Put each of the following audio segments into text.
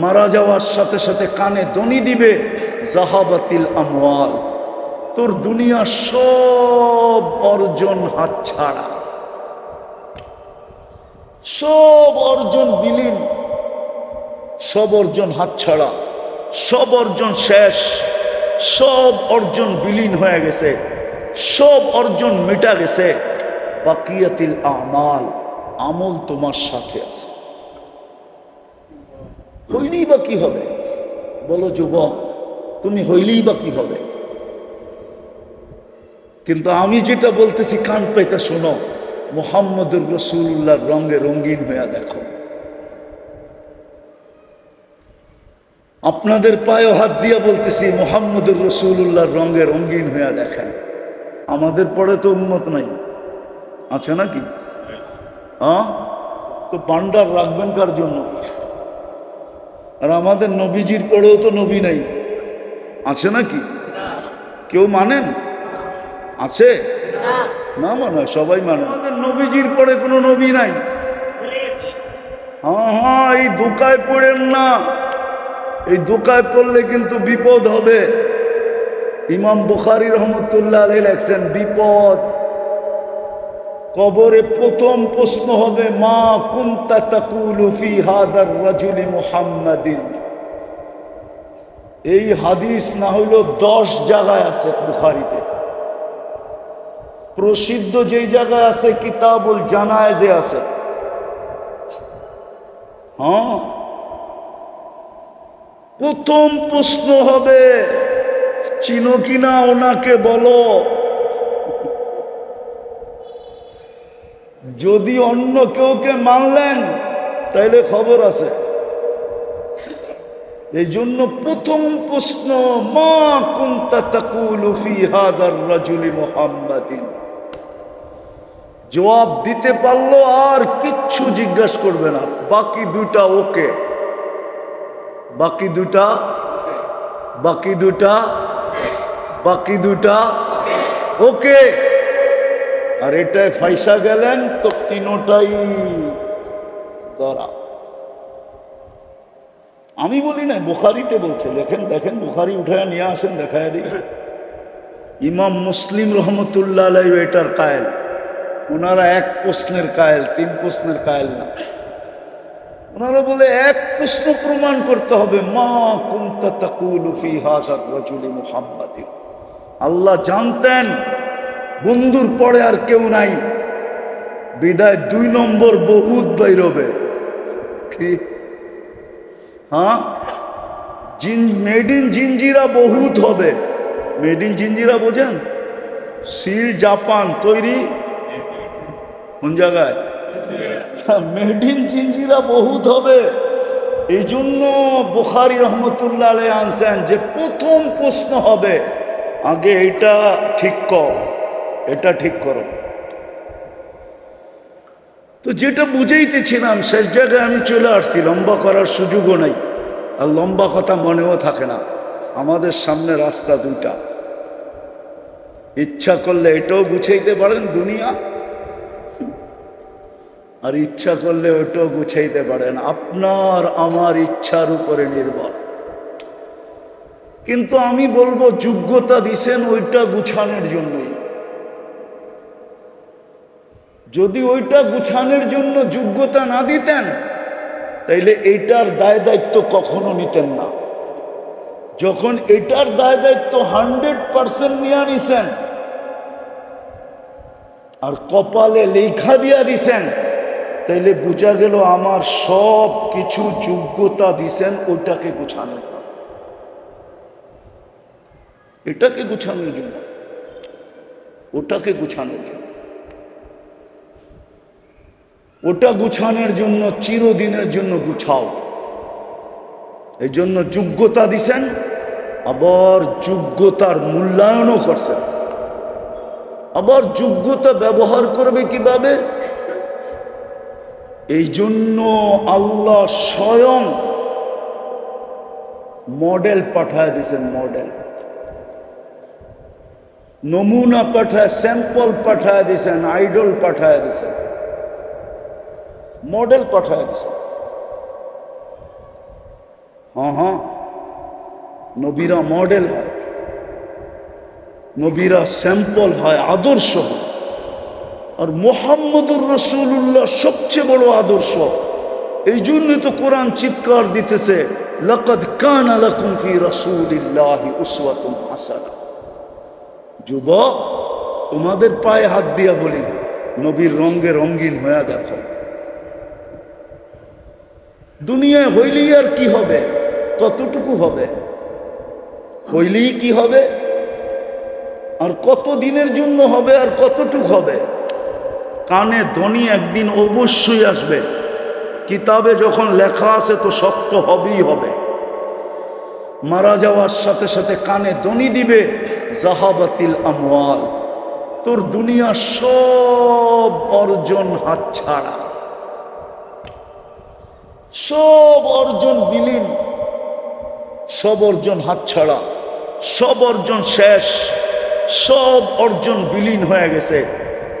মারা যাওয়ার সাথে সাথে কানে দনি দিবে, জাহাবাতিল আমওয়াল। তোর দুনিয়া সব অর্জন হাতছাড়া। সব অর্জন বিলীন, সব অর্জন হাতছাড়া। সব অর্জন শেষ, সব অর্জন বিলীন হয়ে গেছে। সব অর্জন মিটা গেছে। বাকিয়াতিল আমাল, আমল তোমার সাথে আছে। হইলেই বা কি হবে? বলো যুবক তুমি হইলেই বা কি হবে? কিন্তু আমি যেটা বলতেছি কান পাইতে শোনো মোহাম্মদুর রসুল্লাহর রঙে রঙিন হইয়া দেখো। আপনাদের পায়ে হাত দিয়া বলতেছি মোহাম্মদুর রসুল্লাহর রঙে রঙিন হইয়া দেখেন। আমাদের পরে তো উন্মত নাই। আছে নাকি? হ্যাঁ। তো পান্ডার রাখবেন কার জন্য? আর আমাদের নবীজির পরেও তো নবী নাই। আছে নাকি? কেউ মানেন? আছে? না মানে সবাই মানে। আমাদের নবীজির পরে কোনো নবী নাই। হ্যাঁ হ্যাঁ এই দোকায় পড়েন না। এই দোকায় পড়লে কিন্তু বিপদ হবে। ইমাম বুখারি রহমতুল্লাহ আলী লেখছেন, বিপদ। কবরে প্রথম প্রশ্ন হবে, মা কুন্তা হাদার এই হাদিস না হইল দশ জায়গায় আছে বুখারিতে। প্রসিদ্ধ যেই জায়গায় আছে, কিতাবুল জানায়েজে আছে। হ্যাঁ? প্রথম প্রশ্ন হবে, চিনো কিনা ওনাকে বলো? যদি অন্য কেউকে মানলেন, তাইলে খবর আছে। এই জন্য প্রথম প্রশ্ন, মা কুন্তা তাকুলু ফি হাদার রাজুলি জবাব দিতে পারল আর কিচ্ছু জিজ্ঞাসা করবে না। বাকি দুটা ওকে। বাকি দুটা বাকি দুটা বাকি দুটা ওকে। আর এটায় ফাইসা গেলেন তো তিনোটাই ধরা আমি বলি না, বুখারিতে বলছে। দেখেন দেখেন, বুখারি উঠায় নিয়ে আসেন, দেখায় দিই ইমাম মুসলিম রহমতুল্লাহ এটার কায়েল। ওনারা এক প্রশ্নের কায়েল, তিন প্রশ্নের কায়েল না। ওনারা বলে, এক প্রশ্ন প্রমাণ করতে হবে, মা কুন্তা তাকুলু ফি হাদার রাজুলি মুহাম্মাদিন। আল্লাহ জানতেন বন্ধুর পরে আর কেউ নাই। বিদায় দুই নম্বর বহুত বাইরবে হ্যাঁ? মেড ইন জিঞ্জিরা বহুত হবে। মেড ইন জিঞ্জিরা বোঝেন? সিল জাপান তৈরি। কোন জায়গায়? মেড ইন জিঞ্জিরা বহুত হবে। এই জন্য বুখারি রহমতুল্লাহ আনছেন যে প্রথম প্রশ্ন হবে, আগে এটা ঠিক কর। এটা ঠিক করো। তো যেটা বুঝাইতেছিলাম, শেষ জায়গায় আমি চলে আসছি, লম্বা করার সুযোগও নাই। আর লম্বা কথা মনেও থাকে না। আমাদের সামনে রাস্তা দুইটা। ইচ্ছা করলে এটাও গুছাইতে পারেন দুনিয়া। আর ইচ্ছা করলে ওটাও গুছাইতে পারেন। আপনার আমার ইচ্ছার উপরে নির্ভর। কিন্তু আমি বলব, যোগ্যতা দিছেন ওইটা গুছানোর জন্যই। যদি ওইটা গুছানোর জন্য যোগ্যতা না দিতেন, তাইলে এইটার দায় দায়িত্ব কখনো নিতেন না। যখন এটার দায় দায়িত্ব হান্ড্রেড পার্সেন্ট নিয়ে নিছেন, আর কপালে লেখা দিয়া দিছেন, তাইলে বোঝা গেল আমার সব কিছু যোগ্যতা দিছেন ওটাকে গুছানোর এটাকে গুছানোর জন্য। ওটাকে গুছানোর জন্য। ওটা গুছানোর জন্য, চিরদিনের জন্য গুছাও। এই জন্য যোগ্যতা দিছেন, আবার যোগ্যতার মূল্যায়নও করছেন। আবার যোগ্যতা ব্যবহার করবে কীভাবে? এই জন্য আল্লাহ স্বয়ং মডেল পাঠায় দিছেন, মডেল। নমুনা পাঠায়, স্যাম্পল পাঠায় দিছেন, আইডল পাঠায় দিছেন। মডেল পাঠায় দিছেন হ্যাঁ হ্যাঁ। নবীরা মডেল হয়। নবীরা স্যাম্পল হয়, আদর্শ আর মোহাম্মদুর রসুল্লাহ সবচেয়ে বড় আদর্শ। এই জন্য তো কোরআন চিৎকার দিতেছে, লকদ কান লাকুম ফি উসওয়াতুন হাসানা। যুবক, তোমাদের পায়ে হাত দিয়া বলি, নবীর রঙ্গে রঙ্গিন হয়ে দেখো। দুনিয়ায় হইলেই আর কি হবে? কতটুকু হবে? হইলেই কি হবে? আর কত দিনের জন্য হবে আর কতটুকু হবে? কানে ধ্বনি একদিন অবশ্যই আসবে। কিতাবে যখন লেখা আছে তো সত্য হবেই হবে। মারা যাওয়ার সাথে সাথে কানে ধ্বনি দিবে, জাহাবাতিল আমওয়াল, তোর দুনিয়া সব অর্জন হাতছাড়া। সব অর্জন বিলীন, সব অর্জন হাতছাড়া, সব অর্জন শেষ, সব অর্জন বিলীন হয়ে গেছে,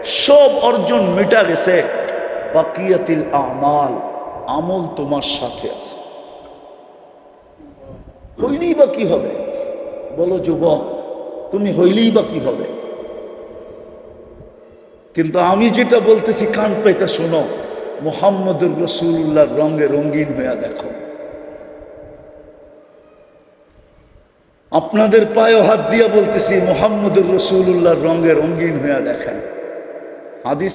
সব অর্জন মিটা গেছে। বাকিয়াতিল আমাল, আমল তোমার সাথে আছে। হইলেই বা কি হবে? বলো যুবক, তুমি হইলেই বা কি হবে? কিন্তু আমি যেটা বলতেছি, কান পাইতে শোনো। মোহাম্মদুর রসুল্লাহর রঙে রঙিন হইয়া দেখো। আপনাদের পায়ে হাত দিয়া বলতেছি, মোহাম্মদুর রসুল্লাহর রঙে রঙিন হইয়া দেখেন। হাদিস